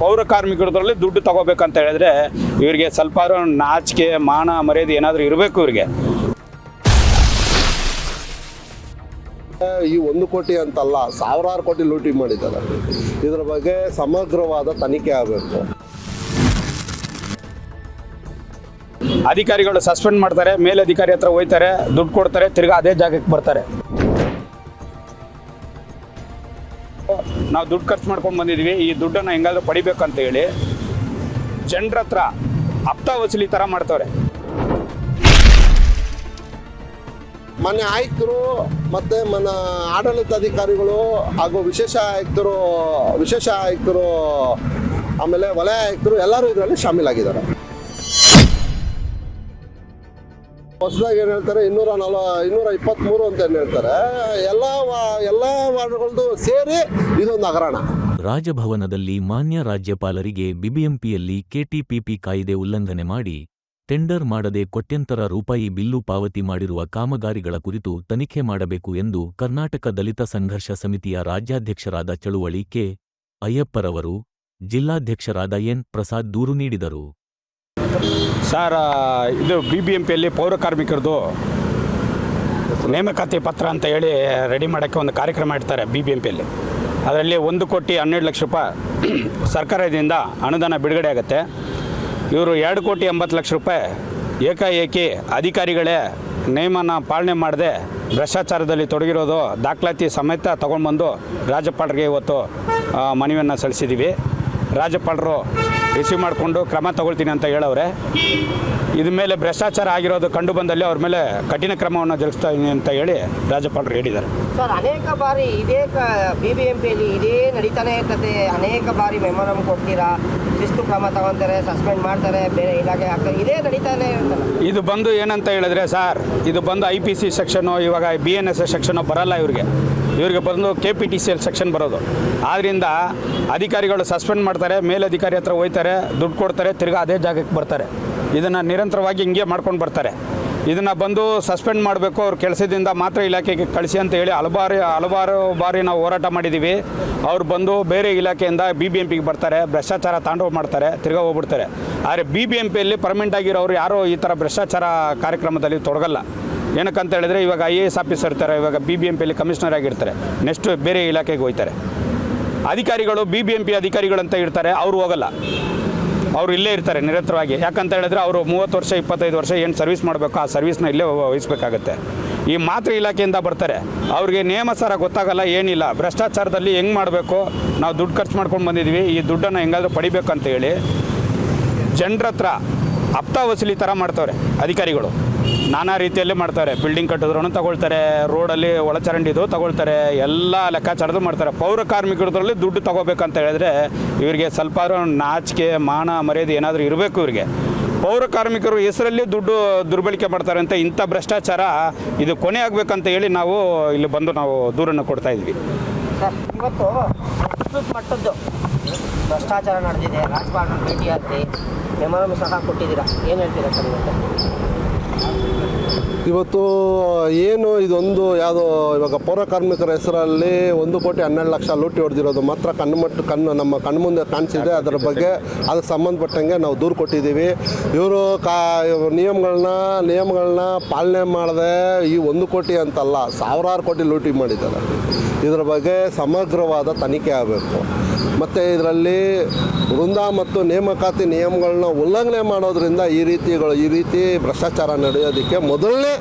ಪೌರ ಕಾರ್ಮಿಕರದ್ರಲ್ಲಿ ದುಡ್ಡು ತಗೋಬೇಕಂತ ಹೇಳಿದ್ರೆ ಇವರಿಗೆ ಸ್ವಲ್ಪ ನಾಚಿಕೆ ಮಾನ ಮರ್ಯಾದೆ ಏನಾದರೂ ಇರಬೇಕು ಇವರಿಗೆ. ಈ ಒಂದು ಕೋಟಿ ಅಂತಲ್ಲ ಸಾವಿರಾರು ಕೋಟಿ ಲೂಟಿ ಮಾಡಿದ್ದಾರೆ. ಇದರ ಬಗ್ಗೆ ಸಮಗ್ರವಾದ ತನಿಖೆ ಆಗಬೇಕು. ಅಧಿಕಾರಿಗಳು ಸಸ್ಪೆಂಡ್ ಮಾಡ್ತಾರೆ ಮೇಲಧಿಕಾರಿ ಹತ್ರ ಹೋಯ್ತಾರೆ ದುಡ್ಡು ಕೊಡ್ತಾರೆ ತಿರ್ಗಾ ಅದೇ ಜಾಗಕ್ಕೆ ಬರ್ತಾರೆ. ನಾವು ದುಡ್ಡು ಖರ್ಚು ಮಾಡ್ಕೊಂಡು ಬಂದಿದ್ದೀವಿ. ಈ ದುಡ್ಡನ್ನು ಹೆಂಗಾದ್ರೂ ಪಡಿಬೇಕಂತ ಹೇಳಿ ಜನರ ಹತ್ರ ಹಪ್ತ ವಸೂಲಿ ಥರ ಮಾಡ್ತವ್ರೆ. ಮನೆ ಆಯುಕ್ತರು ಮತ್ತೆ ಮನ ಆಡಳಿತಾಧಿಕಾರಿಗಳು ಹಾಗೂ ವಿಶೇಷ ಆಯುಕ್ತರು ವಿಶೇಷ ಆಯುಕ್ತರು ಆಮೇಲೆ ವಲಯ ಆಯುಕ್ತರು ಎಲ್ಲರೂ ಇದರಲ್ಲಿ ಶಾಮೀಲಾಗಿದ್ದಾರೆ. ಹೊಸದಾಗಿ ಏನು ಹೇಳ್ತಾರೆ? ಇನ್ನೂರ ನಲ್ವ ಇನ್ನೂರ ಇಪ್ಪತ್ತ್ಮೂರು ಅಂತ ಏನು ಹೇಳ್ತಾರೆ? ಎಲ್ಲ ಎಲ್ಲ ವಾರ್ಡ್ಗಳದ್ದು ಸೇರಿ ಇದೊಂದು ಹಗರಣ. ರಾಜಭವನದಲ್ಲಿ ಮಾನ್ಯ ರಾಜ್ಯಪಾಲರಿಗೆ ಬಿಬಿಎಂಪಿಯಲ್ಲಿ ಕೆಟಿಪಿಪಿ ಕಾಯ್ದೆ ಉಲ್ಲಂಘನೆ ಮಾಡಿ, ಟೆಂಡರ್ ಮಾಡದೆ ಕೋಟ್ಯಂತರ ರೂಪಾಯಿ ಬಿಲ್ಲು ಪಾವತಿ ಮಾಡಿರುವ ಕಾಮಗಾರಿಗಳ ಕುರಿತು ತನಿಖೆ ಮಾಡಬೇಕು ಎಂದು ಕರ್ನಾಟಕ ದಲಿತ ಸಂಘರ್ಷ ಸಮಿತಿಯ ರಾಜ್ಯಾಧ್ಯಕ್ಷರಾದ ಚಳುವಳಿ ಕೆ. ಅಯ್ಯಪ್ಪರವರು, ಜಿಲ್ಲಾಧ್ಯಕ್ಷರಾದ ಎನ್. ಪ್ರಸಾದ್ ದೂರು ನೀಡಿದರು. ಸರ್ ಇದು ಬಿ ಬಿ ಎಂ ಪಿಯಲ್ಲಿ ಪೌರ ಕಾರ್ಮಿಕರದು ನೇಮಕಾತಿ ಪತ್ರ ಅಂತ ಹೇಳಿ ರೆಡಿ ಮಾಡೋಕ್ಕೆ ಒಂದು ಕಾರ್ಯಕ್ರಮ ಇಡ್ತಾರೆ ಬಿ ಬಿ ಎಂ ಪಿಯಲ್ಲಿ ಅದರಲ್ಲಿ ಒಂದು ಕೋಟಿ ಹನ್ನೆರಡು ಲಕ್ಷ ರೂಪಾಯಿ ಸರ್ಕಾರದಿಂದ ಅನುದಾನ ಬಿಡುಗಡೆ ಆಗುತ್ತೆ. ಇವರು ಎರಡು ಕೋಟಿ ಎಂಬತ್ತು ಲಕ್ಷ ರೂಪಾಯಿ ಏಕಾಏಕಿ ಅಧಿಕಾರಿಗಳೇ ನೇಮನ ಪಾಲನೆ ಮಾಡದೆ ಭ್ರಷ್ಟಾಚಾರದಲ್ಲಿ ತೊಡಗಿರೋದು ದಾಖಲಾತಿ ಸಮೇತ ತೊಗೊಂಡ್ಬಂದು ರಾಜ್ಯಪಾಲರಿಗೆ ಇವತ್ತು ಮನವಿಯನ್ನು ಸಲ್ಲಿಸಿದ್ದೀವಿ ರಾಜ್ಯಪಾಲರು ರಿಸೀವ್ ಮಾಡಿಕೊಂಡು ಕ್ರಮ ತಗೊಳ್ತೀನಿ ಅಂತ ಹೇಳವ್ರೆ. ಇದ ಮೇಲೆ ಭ್ರಷ್ಟಾಚಾರ ಆಗಿರೋದು ಕಂಡು ಬಂದಲ್ಲಿ ಅವ್ರ ಮೇಲೆ ಕಠಿಣ ಕ್ರಮವನ್ನು ಜರುಗಿಸ್ತಾ ಇದೀನಿ ಅಂತ ಹೇಳಿ ರಾಜ್ಯಪಾಲರು ಹೇಳಿದ್ದಾರೆ. ಸರ್ ಅನೇಕ ಬಾರಿ ಇದೇ ಬಿ ಬಿ ಎಂ ಪಿಯಲ್ಲಿ ಇದೇ ನಡೀತಾನೆ ಇರ್ತದೆ. ಅನೇಕ ಬಾರಿ ಮೆಮೊರಂ ಕೊಡ್ತೀರಾ? ಶಿಸ್ತು ಕ್ರಮ ತಗೊಂತಾರೆ ಸಸ್ಪೆಂಡ್ ಮಾಡ್ತಾರೆ ಬೇರೆ ಇಲಾಖೆ ಹಾಕ್ತಾರೆ. ಇದೇ ನಡೀತಾನೆ ಇದು ಬಂದು ಏನಂತ ಹೇಳಿದ್ರೆ ಸರ್ ಇದು ಬಂದು ಐ ಪಿ ಸಿ ಸೆಕ್ಷನು ಇವಾಗ B N S S section ಬರಲ್ಲ ಇವ್ರಿಗೆ. ಇವ್ರಿಗೆ ಬಂದು K P T C L section ಬರೋದು. ಆದ್ದರಿಂದ ಅಧಿಕಾರಿಗಳು ಸಸ್ಪೆಂಡ್ ಮಾಡ್ತಾರೆ, ಮೇಲಧಿಕಾರಿ ಹತ್ರ ಹೋಯ್ತಾರೆ, ದುಡ್ಡು ಕೊಡ್ತಾರೆ, ತಿರ್ಗಾ ಅದೇ ಜಾಗಕ್ಕೆ ಬರ್ತಾರೆ. ಇದನ್ನು ನಿರಂತರವಾಗಿ ಹಿಂಗೆ ಮಾಡ್ಕೊಂಡು ಬರ್ತಾರೆ. ಇದನ್ನು ಬಂದು ಸಸ್ಪೆಂಡ್ ಮಾಡಬೇಕು, ಅವ್ರ ಕೆಲಸದಿಂದ ಮಾತ್ರ ಇಲಾಖೆಗೆ ಕಳಿಸಿ ಅಂತ ಹೇಳಿ ಹಲವಾರು ಹಲವಾರು ಬಾರಿ ನಾವು ಹೋರಾಟ ಮಾಡಿದ್ದೀವಿ ಅವ್ರು ಬಂದು ಬೇರೆ ಇಲಾಖೆಯಿಂದ ಬಿ ಬಿ ಎಂ ಪಿಗೆ ಬರ್ತಾರೆ, ಭ್ರಷ್ಟಾಚಾರ ತಾಂಡವ ಮಾಡ್ತಾರೆ, ತಿರ್ಗಾ ಹೋಗ್ಬಿಡ್ತಾರೆ. ಆದರೆ ಬಿ ಬಿ ಎಂ ಪಿಯಲ್ಲಿ ಪರ್ಮನೆಂಟ್ ಆಗಿರೋರು ಯಾರೂ ಈ ಥರ ಭ್ರಷ್ಟಾಚಾರ ಕಾರ್ಯಕ್ರಮದಲ್ಲಿ ತೊಡಗಲ್ಲ. ಏನಕ್ಕಂತ ಹೇಳಿದ್ರೆ ಇವಾಗ ಐ ಎ ಎಸ್ ಆಫೀಸರ್ ಇರ್ತಾರೆ ಇವಾಗ ಬಿ ಬಿ ಎಂ ಪಿಯಲ್ಲಿ ಕಮಿಷನರ್ ಆಗಿರ್ತಾರೆ. ನೆಕ್ಸ್ಟ್ ಬೇರೆ ಇಲಾಖೆಗೆ ಹೋಗ್ತಾರೆ. ಅಧಿಕಾರಿಗಳು ಬಿ ಬಿ ಎಂ ಪಿ ಅಧಿಕಾರಿಗಳಂತ ಇರ್ತಾರೆ, ಅವರು ಹೋಗಲ್ಲ. ಅವರು ಇಲ್ಲೇ ಇರ್ತಾರೆ ನಿರಂತರವಾಗಿ. ಯಾಕಂತ ಹೇಳಿದ್ರೆ ಅವರು ಮೂವತ್ತು ವರ್ಷ, ಇಪ್ಪತ್ತೈದು ವರ್ಷ ಏನು ಸರ್ವಿಸ್ ಮಾಡಬೇಕು, ಆ ಸರ್ವಿಸ್ನ ಇಲ್ಲೇ ವಹಿಸ್ಬೇಕಾಗತ್ತೆ. ಈ ಮಾತೃ ಇಲಾಖೆಯಿಂದ ಬರ್ತಾರೆ. ಅವ್ರಿಗೆ ನೇಮಸಾರ ಗೊತ್ತಾಗಲ್ಲ, ಏನಿಲ್ಲ. ಭ್ರಷ್ಟಾಚಾರದಲ್ಲಿ ಹೆಂಗೆ ಮಾಡಬೇಕು? ನಾವು ದುಡ್ಡು ಖರ್ಚು ಮಾಡ್ಕೊಂಡು ಬಂದಿದ್ವಿ. ಈ ದುಡ್ಡನ್ನು ಹೆಂಗಾದರೂ ಪಡಿಬೇಕಂತ ಹೇಳಿ ಜನರ ಹತ್ರ ಅಪ್ತ ವಸೂಲಿ ಥರ ಮಾಡ್ತವ್ರೆ ಅಧಿಕಾರಿಗಳು. ನಾನಾ ರೀತಿಯಲ್ಲಿ ಮಾಡ್ತಾರೆ. ಬಿಲ್ಡಿಂಗ್ ಕಟ್ಟಿದ್ರು ತಗೊಳ್ತಾರೆ ರೋಡಲ್ಲಿ ಒಳಚರಂಡಿದು ತಗೊಳ್ತಾರೆ, ಎಲ್ಲ ಲೆಕ್ಕಾಚಾರದ್ದು ಮಾಡ್ತಾರೆ. ಪೌರ ಕಾರ್ಮಿಕರದ್ರಲ್ಲಿ ದುಡ್ಡು ತಗೋಬೇಕಂತ ಹೇಳಿದ್ರೆ ಇವರಿಗೆ ಸ್ವಲ್ಪ ನಾಚಿಕೆ, ಮಾನ, ಮರ್ಯಾದೆ ಏನಾದರೂ ಇರಬೇಕು ಇವರಿಗೆ. ಪೌರ ಕಾರ್ಮಿಕರು ಹೆಸರಲ್ಲಿ ದುಡ್ಡು ದುರ್ಬಳಕೆ ಮಾಡ್ತಾರೆ ಅಂತ ಇಂಥ ಭ್ರಷ್ಟಾಚಾರ ಇದು ಕೊನೆ ಆಗಬೇಕಂತ ಹೇಳಿ ನಾವು ಇಲ್ಲಿ ಬಂದು ನಾವು ದೂರನ್ನು ಕೊಡ್ತಾ ಇದ್ವಿ. ಮಟ್ಟದ್ದು ಭ್ರಷ್ಟಾಚಾರ ನಡೆದಿದೆ. ರಾಜಪಾಲನ ಭೇಟಿಯಾಗಿ ಮೆಮೊರಮ್ ಸಹ ಕೊಟ್ಟಿದ್ದೀರಾ? ಏನು ಹೇಳ್ತೀರಾ ಸರ್ ಇವತ್ತು? ಇವತ್ತು ಏನು ಇದೊಂದು ಯಾವುದೋ ಇವಾಗ ಪೌರ ಕಾರ್ಮಿಕರ ಹೆಸರಲ್ಲಿ ಒಂದು ಕೋಟಿ ಹನ್ನೆರಡು ಲಕ್ಷ ಲೂಟಿ ಹೊಡೆದಿರೋದು ಮಾತ್ರ ಕಣ್ಣುಮಟ್ಟು ಕಣ್ಣು ನಮ್ಮ ಕಣ್ಮುಂದೆ ಕಾಣಿಸಿದೆ. ಅದರ ಬಗ್ಗೆ ಅದಕ್ಕೆ ಸಂಬಂಧಪಟ್ಟಂಗೆ ನಾವು ದೂರು ಕೊಟ್ಟಿದ್ದೀವಿ. ಇವರು ಕಾ ನಿಯಮಗಳನ್ನ ನಿಯಮಗಳನ್ನ ಪಾಲನೆ ಮಾಡದೆ ಈ ಒಂದು ಕೋಟಿ ಅಂತಲ್ಲ ಸಾವಿರಾರು ಕೋಟಿ ಲೂಟಿ ಮಾಡಿದ್ದಾರೆ. ಇದರ ಬಗ್ಗೆ ಸಮಗ್ರವಾದ ತನಿಖೆ ಆಗಬೇಕು. ಮತ್ತು ಇದರಲ್ಲಿ ವೃಂದ ಮತ್ತು ನೇಮಕಾತಿ ನಿಯಮಗಳನ್ನ ಉಲ್ಲಂಘನೆ ಮಾಡೋದ್ರಿಂದ ಈ ರೀತಿಗಳು ಈ ರೀತಿ ಭ್ರಷ್ಟಾಚಾರ ನಡೆಯೋದಕ್ಕೆ ಮೊದಲನೇ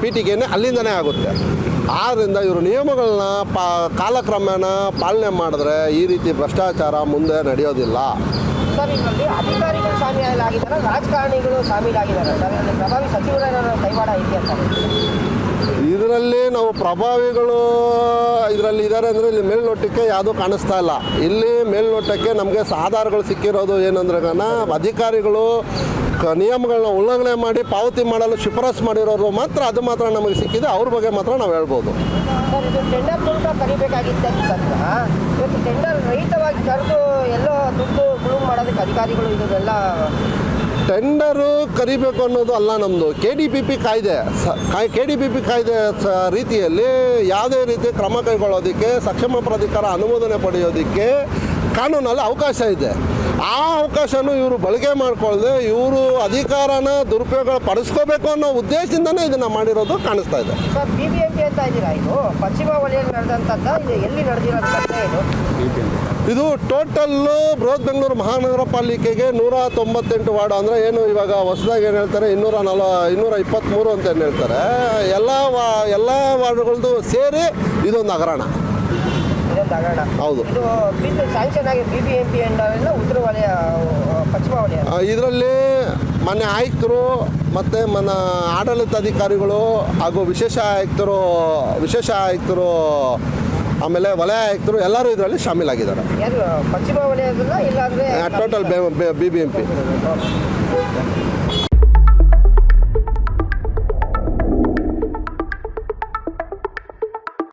ಪೀಠಿಗೆನೇ ಅಲ್ಲಿಂದನೇ ಆಗುತ್ತೆ. ಆದ್ದರಿಂದ ಇವರು ನಿಯಮಗಳನ್ನ ಪಾ ಕಾಲಕ್ರಮೇಣ ಪಾಲನೆ ಮಾಡಿದ್ರೆ ಈ ರೀತಿ ಭ್ರಷ್ಟಾಚಾರ ಮುಂದೆ ನಡೆಯೋದಿಲ್ಲ. ಸರ್ ಇದರಲ್ಲಿ ಅಧಿಕಾರಿಗಳು ಶಾಮೀಲಾಗಿದ್ದಾರೆ ರಾಜಕಾರಣಿಗಳು ಶಾಮೀಲಾಗಿದ್ದಾರೆ ಸರ್ ಇದರಲ್ಲಿ ಪ್ರಭಾವಿ ಸಚಿವರ ಕೈವಾಡ ಇದೆಯಾ ಸರ್? ಇದರಲ್ಲಿ ನಾವು ಪ್ರಭಾವಿಗಳು ಇದರಲ್ಲಿ ಇದ್ದಾರೆ ಅಂದರೆ ಇಲ್ಲಿ ಮೇಲ್ನೋಟಕ್ಕೆ ಯಾವುದೂ ಕಾಣಿಸ್ತಾ ಇಲ್ಲ. ಇಲ್ಲಿ ಮೇಲ್ನೋಟಕ್ಕೆ ನಮಗೆ ಸಾಧಾರಗಳು ಸಿಕ್ಕಿರೋದು ಏನಂದ್ರೆ ಅಧಿಕಾರಿಗಳು ನಿಯಮಗಳನ್ನ ಉಲ್ಲಂಘನೆ ಮಾಡಿ ಪಾವತಿ ಮಾಡಲು ಶಿಫಾರಸು ಮಾಡಿರೋರು ಮಾತ್ರ ಅದು ಮಾತ್ರ ನಮಗೆ ಸಿಕ್ಕಿದೆ. ಅವ್ರ ಬಗ್ಗೆ ಮಾತ್ರ ನಾವು ಹೇಳ್ಬೋದು. ಟೆಂಡರ್ ಕರಿಬೇಕು ಅನ್ನೋದು ಅಲ್ಲ ನಮ್ಮದು ಕೆ ಡಿ ಪಿ ಪಿ ಕಾಯ್ದೆ ಕೆ ಡಿ ಪಿ ಪಿ ಕಾಯ್ದೆ ಸ- ರೀತಿಯಲ್ಲಿ ಯಾವುದೇ ರೀತಿ ಕ್ರಮ ಕೈಗೊಳ್ಳೋದಕ್ಕೆ ಸಕ್ಷಮ ಪ್ರಾಧಿಕಾರ ಅನುಮೋದನೆ ಪಡೆಯೋದಕ್ಕೆ ಕಾನೂನಲ್ಲಿ ಅವಕಾಶ ಇದೆ. ಆ ಅವಕಾಶನೂ ಇವರು ಬಳಕೆ ಮಾಡ್ಕೊಳ್ಳದೆ ಇವರು ಅಧಿಕಾರನ ದುರುಪಯೋಗ ಪಡಿಸ್ಕೋಬೇಕು ಅನ್ನೋ ಉದ್ದೇಶದಿಂದನೇ ಇದನ್ನು ಮಾಡಿರೋದು ಕಾಣಿಸ್ತಾ ಇದೆ. Sir B B M P ಅಂತ ಇದ್ದೀರಾ ಇದು? ಪಶ್ಚಿಮ ವಲಯದಲ್ಲಿ ನಡೆದಂಥದ್ದು ಇದು ಎಲ್ಲಿ ನಡೆದಿರೋದು ಘಟನೆ ಇದು? ಇದು ಟೋಟಲ್ಲು ಬೃಹತ್ ಬೆಂಗಳೂರು ಮಹಾನಗರ ಪಾಲಿಕೆಗೆ ನೂರ ತೊಂಬತ್ತೆಂಟು ವಾರ್ಡ್ ಅಂದರೆ ಏನು ಇವಾಗ ಹೊಸದಾಗಿ ಏನು ಹೇಳ್ತಾರೆ? ಇನ್ನೂರ ನಲ ಇನ್ನೂರ ಇಪ್ಪತ್ತ್ಮೂರು ಅಂತ ಏನು ಹೇಳ್ತಾರೆ? ಎಲ್ಲ ವಾ ಎಲ್ಲ ವಾರ್ಡ್ಗಳದ್ದು ಸೇರಿ ಇದೊಂದು ಹಗರಣ. ಹೌದು. ಇದು ಬಿಲ್ ಸ್ಯಾಂಕ್ಷನ್ ಆಗಿ B B M P under ಉತ್ತರ ವಲಯ ಪಶ್ಚಿಮ ವಲಯ. ಇದರಲ್ಲಿ ಮನೆ ಆಯುಕ್ತರು ಮತ್ತು ಮನ ಆಡಳಿತಾಧಿಕಾರಿಗಳು ಹಾಗೂ ವಿಶೇಷ ಆಯುಕ್ತರು ವಿಶೇಷ ಆಯುಕ್ತರು ಆಮೇಲೆ ವಲಯ ಆಯುಕ್ತರು ಎಲ್ಲರೂ ಇದರಲ್ಲಿ ಶಾಮೀಲಾಗಿದ್ದಾರೆ. ಪಶ್ಚಿಮ ವಲಯದಲ್ಲ ಇಲ್ಲಾಂದ್ರೆ total B B M P.